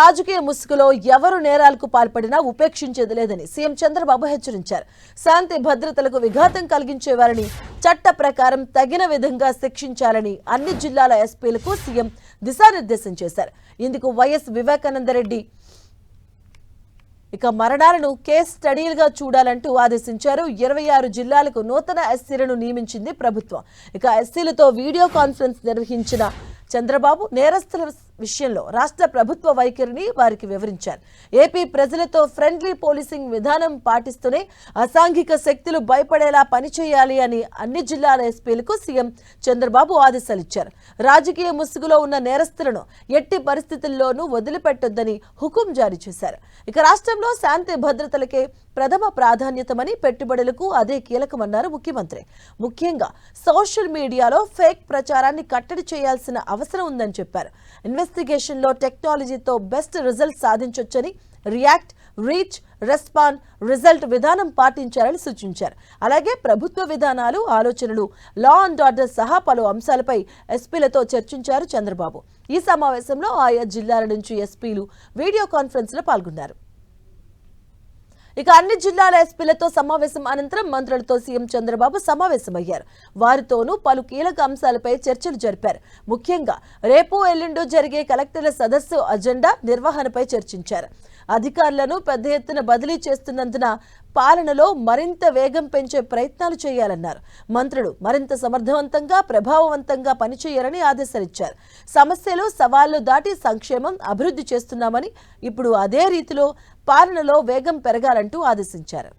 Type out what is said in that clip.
రాజకీయ ముసుగులో ఎవరు నేరాలకు పాల్పడినా ఉపేక్షించేది లేదని సీఎం చంద్రబాబు హెచ్చరించారు. శాంతి భద్రతలకు విఘాతం కలిగించేవారని చట్ట ప్రకారం తగిన విధంగా శిక్షించాలని అన్ని జిల్లాల ఎస్పీలకు సీఎం దిశానిర్దేశం చేశారు. ఇందుకు వైఎస్ వివేకానందరెడ్డి ఇక మరణాలను కేస్ స్టడీలుగా చూడాలంటూ ఆదేశించారు. ఇరవై ఆరు జిల్లాలకు నూతన ఎస్సీలను నియమించింది ప్రభుత్వం. ఇక ఎస్సీలతో వీడియో కాన్ఫరెన్స్ నిర్వహించిన చంద్రబాబు నేరస్తుల విషయంలో రాష్ట్ర ప్రభుత్వ వైఖరిని వారికి వివరించారు. ఏపీ ప్రజలతో ఫ్రెండ్లీ పోలీసింగ్ విధానం పాటిస్తూనే అసాంఘిక శక్తులు భయపడేలా పనిచేయాలి అని అన్ని జిల్లాల ఎస్పీలకు సీఎం చంద్రబాబు ఆదేశాలు ఇచ్చారు రాజకీయ ముసుగులో ఉన్న నేరస్తులను ఎట్టి పరిస్థితుల్లోనూ వదిలిపెట్టొద్దని హుకుం జారీ చేశారు. ఇక రాష్ట్రంలో శాంతి భద్రతలకే ప్రథమ ప్రాధాన్యతమని పెట్టుబడులకు అదే కీలకమన్నారు ముఖ్యమంత్రి. ముఖ్యంగా సోషల్ మీడియాలో ఫేక్ ప్రచారాన్ని కట్టడి చేయాల్సిన అవసరం ఉందని చెప్పారు. ఇన్వెస్టిగేషన్లో టెక్నాలజీతో బెస్ట్ రిజల్ట్ సాధించొచ్చని రియాక్ట్ రీచ్ రెస్పాండ్ రిజల్ట్ విధానం పాటించాలని సూచించారు. అలాగే ప్రభుత్వ విధానాలు ఆలోచనలు లా అండ్ ఆర్డర్ సహా పలు అంశాలపై ఎస్పీలతో చర్చించారు చంద్రబాబు. ఈ సమావేశంలో ఆయా జిల్లాల నుంచి ఎస్పీలు వీడియో కాన్ఫరెన్స్లో పాల్గొన్నారు. ఇక అన్ని జిల్లాల ఎస్పీలతో సమావేశం అనంతరం మంత్రులతో సీఎం చంద్రబాబు సమావేశమయ్యారు. వారితోనూ పలు కీలక అంశాలపై చర్చలు జరిపారు. ముఖ్యంగా రేపు ఎల్లుండు జరిగే కలెక్టర్ల సదస్సు అజెండా నిర్వహణపై చర్చించారు. అధికారులను పెద్ద ఎత్తున బదిలీ చేస్తున్నందున పాలనలో మరింత వేగం పెంచే ప్రయత్నాలు చేయాలన్నారు. మంత్రులు మరింత సమర్థవంతంగా ప్రభావవంతంగా పనిచేయాలని ఆదేశాలిచ్చారు. సమస్యలు సవాళ్ళు దాటి సంక్షేమం అభివృద్ధి చేస్తున్నామని ఇప్పుడు అదే రీతిలో పాలనలో వేగం పెరగాలంటూ ఆదేశించారు.